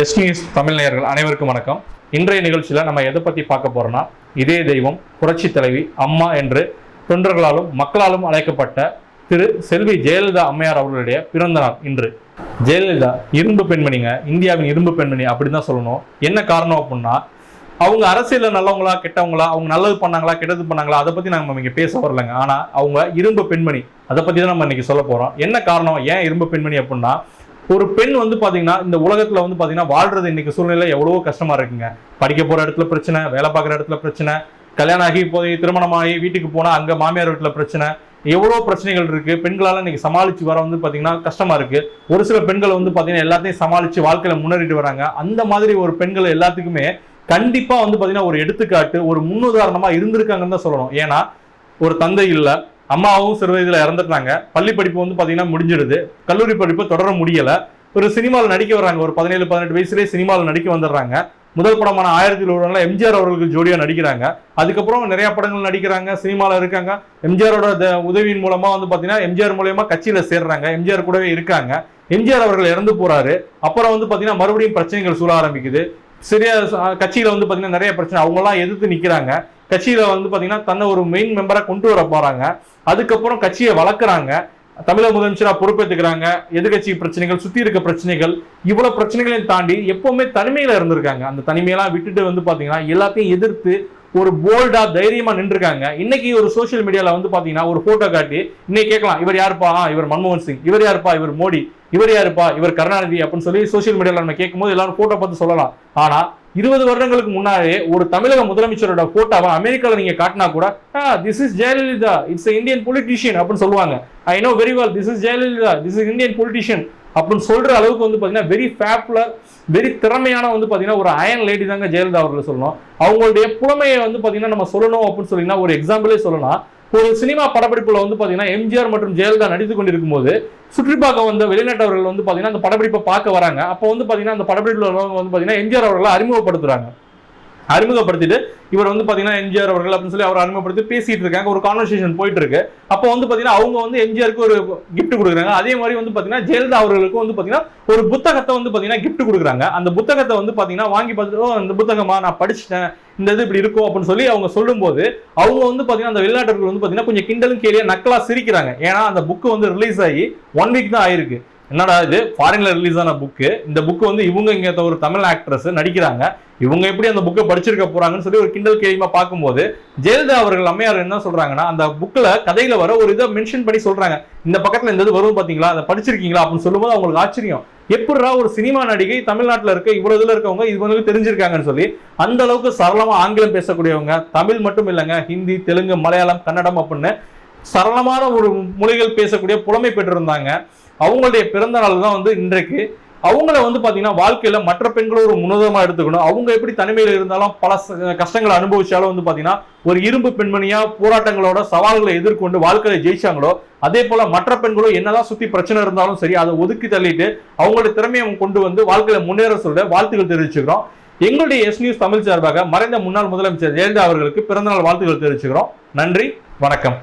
S news Tamil நேயர்கள் அனைவருக்கும் வணக்கம். இன்றைய நிகழ்ச்சியில் நம்ம எதை பற்றி பார்க்க போகிறோம்னா இதே தெய்வம் புரட்சி தலைவி அம்மா என்று தொண்டர்களாலும் மக்களாலும் அழைக்கப்பட்ட திரு செல்வி ஜெயலலிதா அம்மையார் அவர்களுடைய பிறந்த நாள் இன்று. ஜெயலலிதா இரும்பு பெண்மணிங்க இந்தியாவின் இரும்பு பெண்மணி அப்படின்னு தான் சொல்லணும். என்ன காரணம் அப்படின்னா அவங்க அரசியலில் நல்லவங்களா கெட்டவங்களா அவங்க நல்லது பண்ணாங்களா கெட்டது பண்ணாங்களா அதை பற்றி நம்ம இங்கே பேச வரலங்க. ஆனால் அவங்க இரும்பு பெண்மணி அதை பற்றி தான் நம்ம இன்னைக்கு சொல்ல போகிறோம் என்ன காரணம்? ஏன் இரும்பு பெண்மணி அப்படின்னா ஒரு பெண் வந்து பாத்தீங்கன்னா இந்த உலகத்துல வந்து பாத்தீங்கன்னா வாழ்றது இன்னைக்கு சூழ்நிலை எவ்வளவோ கஷ்டமா இருக்குங்க. படிக்க போற இடத்துல பிரச்சனை வேலை பார்க்குற இடத்துல பிரச்சனை கல்யாணம் ஆகி போய் திருமணமாகி வீட்டுக்கு போனா அங்க மாமியார் வீட்டுல பிரச்சனை எவ்வளோ பிரச்சனைகள் இருக்கு. பெண்களால் இன்னைக்கு சமாளிச்சு வர வந்து பார்த்தீங்கன்னா கஷ்டமா இருக்கு. ஒரு சில பெண்கள் வந்து பார்த்தீங்கன்னா எல்லாத்தையும் சமாளிச்சு வாழ்க்கையில முன்னேறிட்டு வராங்க. அந்த மாதிரி ஒரு பெண்கள் எல்லாத்துக்குமே கண்டிப்பா வந்து பார்த்தீங்கன்னா ஒரு எடுத்துக்காட்டு ஒரு முன்னுதாரணமா இருந்திருக்காங்கன்னு தான் சொல்லணும். ஏன்னா ஒரு தந்தை இல்லை அம்மாவும் சிறு வயதில் இறந்துட்டாங்க. பள்ளி படிப்பு வந்து பார்த்தீங்கன்னா முடிஞ்சிடுது. கல்லூரி படிப்பு தொடர முடியல. ஒரு சினிமாவில் நடிக்க வர்றாங்க. ஒரு பதினேழு பதினெட்டு வயசுலேயே சினிமாவில் நடிக்க வந்துடுறாங்க. முதல் படமான ஆயிரத்தி எழுபதுல எம்ஜிஆர் அவர்களுக்கு ஜோடியாக நடிக்கிறாங்க. அதுக்கப்புறம் நிறையா படங்கள் நடிக்கிறாங்க. சினிமாவில் இருக்காங்க. எம்ஜிஆரோட த- உதவியின் மூலமாக வந்து பார்த்தீங்கன்னா எம்ஜிஆர் மூலயமா கட்சியில் சேர்றாங்க. எம்ஜிஆர் கூடவே இருக்காங்க. எம்ஜிஆர் அவர்கள் இறந்து போறாரு. அப்புறம் வந்து பார்த்தீங்கன்னா மறுபடியும் பிரச்சனைகள் சூழ ஆரம்பிக்குது. சரியா கட்சியில் வந்து பார்த்தீங்கன்னா நிறைய பிரச்சனை. அவங்களாம் எதிர்த்து நிற்கிறாங்க கட்சியில வந்து பாத்தீங்கன்னா தன்னை ஒரு மெயின் மெம்பரா கொண்டு வர போறாங்க. அதுக்கப்புறம் கட்சியை வளர்க்குறாங்க. தமிழக முதலமைச்சரா பொறுப்பேற்றுக்கிறாங்க எதிர்கட்சி பிரச்சனைகள் சுத்தி இருக்க பிரச்சனைகள் இவ்வளவு பிரச்சனைகளையும் தாண்டி எப்பவுமே தனிமையில இருந்திருக்காங்க. அந்த தனிமையெல்லாம் விட்டுட்டு வந்து பாத்தீங்கன்னா எல்லாத்தையும் எதிர்த்து ஒரு போல்டா தைரியமா நின்றுருக்காங்க. இன்னைக்கு ஒரு சோஷியல் மீடியால வந்து பாத்தீங்கன்னா ஒரு போட்டோ காட்டி இன்னைக்கு கேட்கலாம் இவர் யாருப்பா? ஆ, இவர் மன்மோகன் சிங். இவர் யாருப்பா? இவர் மோடி. இவர் யாருப்பா? இவர் கருணாநிதி. அப்படின்னு சொல்லி சோஷியல் மீடியால நம்ம கேட்கும்போது எல்லாரும் போட்டோ பார்த்து சொல்லலாம். ஆனா இருபது வருடங்களுக்கு முன்னாலே ஒரு தமிழக முதலமைச்சரோட போட்டோவை அமெரிக்கால நீங்க காட்டினா கூட this is Jayalalithaa it's Indian politician அப்படின்னு சொல்லுவாங்க. I know very well this is Jayalalithaa this is Indian politician அப்படின்னு சொல்ற அளவுக்கு வந்து பாத்தீங்கன்னா வெரி ஃபேப்லர் வெரி திறமையான வந்து பாத்தீங்கன்னா ஒரு அயன் லேடி தாங்க ஜெயலலிதா அவர்கள் சொல்லணும். அவங்களுடைய புலமையை வந்து பாத்தீங்கன்னா நம்ம சொல்லணும் அப்படின்னு சொன்னீங்கன்னா ஒரு எக்ஸாம்பிளே சொல்லலாம். ஒரு சினிமா படப்பிடிப்புல வந்து பாத்தீங்கன்னா எம்ஜிஆர் மற்றும் ஜெயலலிதா நடித்து கொண்டிருக்கும் போது சுற்றி பார்க்க வந்த வெளிநாட்டவர்கள் வந்து பாத்தீங்கன்னா அந்த படப்பிடிப்பை பார்க்க வராங்க. அப்போ வந்து பாத்தீங்கன்னா அந்த படப்பிடிப்புல உள்ளவங்க வந்து பாத்தீங்கன்னா எம்ஜிஆர் அவர்களை அறிமுகப்படுத்துறாங்க. அறிமுகப்படுத்திட்டு இவர் வந்து பாத்தீங்கன்னா எம்ஜிஆர் அவர்கள் அப்படின்னு சொல்லி அவர் அறிமுகப்படுத்தி பேசிட்டு இருக்காங்க. ஒரு கான்வர்சேஷன் போயிட்டு இருக்கு. அப்போ வந்து பாத்தீங்கன்னா அவங்க வந்து எம்ஜிஆருக்கு ஒரு கிஃப்ட் கொடுக்குறாங்க. அதே மாதிரி வந்து பாத்தீங்கன்னா ஜெயலலிதா அவர்களுக்கு வந்து பாத்தீங்கன்னா ஒரு புத்தகத்தை வந்து பாத்தீங்கன்னா கிஃப்ட் கொடுக்குறாங்க. அந்த புத்தகத்தை வந்து பாத்தீங்கன்னா வாங்கி பார்த்துட்டு அந்த இந்த புத்தகமா நான் படிச்சிட்டேன். இந்த இது இப்படி இருக்கும். அப்படின்னு சொல்லி அவங்க சொல்லும்போது அவங்க வந்து பாத்தீங்கன்னா அந்த வெளிநாட்டர்கள் வந்து பாத்தீங்கன்னா கொஞ்சம் கிண்டலும் கேலியா நக்கலா சிரிக்கிறாங்க. ஏன்னா அந்த புக்கு வந்து ரிலீஸ் ஆகி ஒன் வீக் தான் ஆயிருக்கு. என்னடா இது? ஃபாரின்ல ரிலீஸ் ஆன புக்கு இந்த புக்கு வந்து இவங்க இங்க ஒரு தமிழ் ஆக்ட்ரஸ் நடிக்கிறாங்க. இவங்க எப்படி அந்த புக்கை படிச்சிருக்க போறாங்கன்னு சொல்லி ஒரு கிண்டல் கேள்விமா பார்க்கும்போது ஜெயலலிதா அவர்கள் அம்மையார் என்ன சொல்றாங்கன்னா அந்த புக்ல கதையில வர ஒரு இதை மென்ஷன் பண்ணி சொல்றாங்க. இந்த பக்கத்துல இந்த இது வரும் பாத்தீங்களா? அதை படிச்சிருக்கீங்களா? அப்படின்னு சொல்லும்போது அவங்களுக்கு ஆச்சரியம். எப்படிடா ஒரு சினிமா நடிகை தமிழ்நாட்டில் இருக்க இவ்வளவு இதுல இருக்கவங்க இவங்களுக்கு தெரிஞ்சிருக்காங்கன்னு சொல்லி அந்த அளவுக்கு சரளமா ஆங்கிலம் பேசக்கூடியவங்க தமிழ் மட்டும் இல்லைங்க ஹிந்தி தெலுங்கு மலையாளம் கன்னடம் அப்படின்னு சரளமான ஒரு மொழிகள் பேசக்கூடிய புலமை பெற்றிருந்தாங்க. அவங்களுடைய பிறந்த நாள் தான் வந்து இன்றைக்கு. அவங்கள வந்து பார்த்தீங்கன்னா வாழ்க்கையில் மற்ற பெண்களும் ஒரு முன்னதமா எடுத்துக்கணும். அவங்க எப்படி தனிமையில் இருந்தாலும் பல கஷ்டங்களை அனுபவிச்சாலும் வந்து பார்த்தீங்கன்னா ஒரு இரும்பு பெண்மணியாக போராட்டங்களோட சவால்களை எதிர்கொண்டு வாழ்க்கையை ஜெயிச்சாங்களோ அதே போல் மற்ற பெண்களும் என்னதான் சுற்றி பிரச்சனை இருந்தாலும் சரி அதை ஒதுக்கி தள்ளிட்டு அவங்களோட திறமையை கொண்டு வந்து வாழ்க்கையில் முன்னேற சொல்ல வாழ்த்துக்கள் தெரிவிச்சுக்கிறோம். எங்களுடைய எஸ் நியூஸ் தமிழ் சார்பாக மறைந்த முன்னாள் முதலமைச்சர் ஜெயலலிதா அவர்களுக்கு பிறந்தநாள் வாழ்த்துக்கள் தெரிவிச்சுக்கிறோம். நன்றி வணக்கம்.